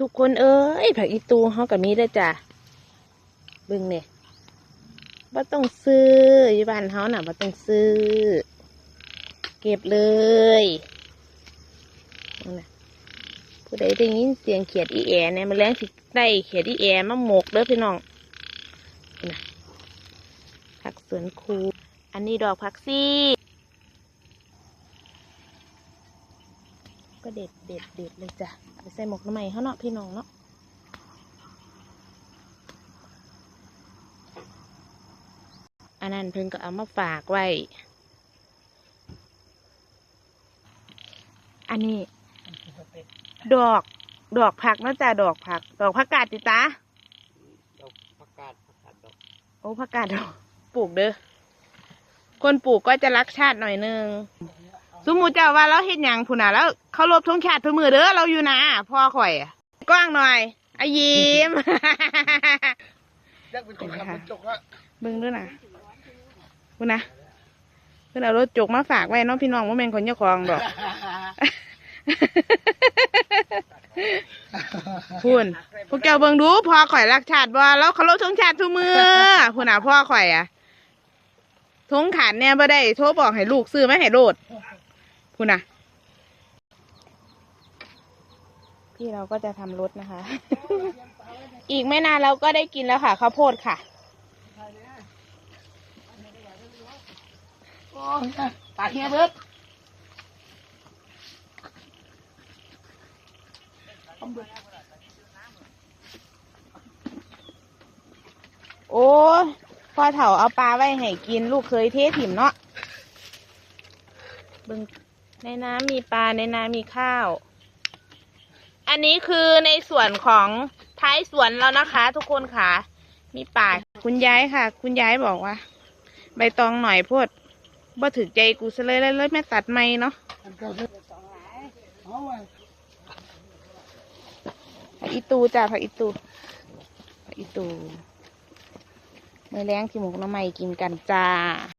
ทุกคนเอ้ยผักอีตูเขากับมีได้จ้ะบึงเนี่ยว่าต้องซื้ออยู่บ้านเขาหน่ะว่าต้องซื้อ เก็บเลยนะผู้ใดได้ยินเสียงเขียดอีแอเนี่ยมันแรงสิได้เขียดอีแอมาหมกเด้อพี่น้องนะผักสวนครูอันนี้ดอกผักซี่ ก็เด็ดเด็ดเด็ดเลยจ้ะเอาไปใส่หมกน้ำใหม่เขาเนาะพี่น้องเนาะอันนั้นเพิ่งก็เอามาฝากไว้ อันนี้ ดอก ดอกผักเนาะจ้ะดอกผัก ดอกผักกาดติตาดอกผักกาดผักกาดดอก โอ้ผักกาดดอก ปลูกเด้อ คนปลูกก็จะรักชาติหน่อยนึง สมมุติเจ้าว่าเราเฮ็ดหยังพุ่นน่ะแล้วเขารบทงชาติทุกมือเด้อเราอยู่นะพ่อข่อยอะกว้างหน่อยอายิ้ม ยักษ์เป็นคนขับรถจกอะเบิ่งด้วยนะพุ่นนะเพิ่นเอารถจกมาฝากไว้เน้องพี่น้องว่าแม่นคนเจ้าของดอก พุ่นพวกเจ้าเบิ่งดูพ่อข่อยรักชาติบ่แล้วเขารบทงชาติทุกมือพุ่นน่ะพ่อข่อยอะทงขาดแน่บ่ได้โทรบอกให้ลูกซื้อมาให้โลด พุ่นน่ะพี่เราก็จะทำรถนะคะ อีกไม่นานเราก็ได้กินแล้วค่ะข้าวโพดค่ะโอ้ยตาเฮียเบิดโอ้ยพ่อเถาเอาปลาไว้ให้กินลูกเคยเทถิ่มเนาะเบึง ในน้ำมีปลาในน้ำมีข้าว อันนี้คือในส่วนของท้ายสวนแล้วนะคะ ทุกคนค่ะ มีป่าคุณยายค่ะ คุณยายบอกว่า ใบตองหน่อยพดบ่ถึกใจกูซะเลยเลยเลยแม่ตัดไม่เนาะอันเก่าเด้อเอาไว้ผักอีตูจ้าผักอีตูผักอีตูมือแรงที่หมกน้ำใหม่กินกันจ้า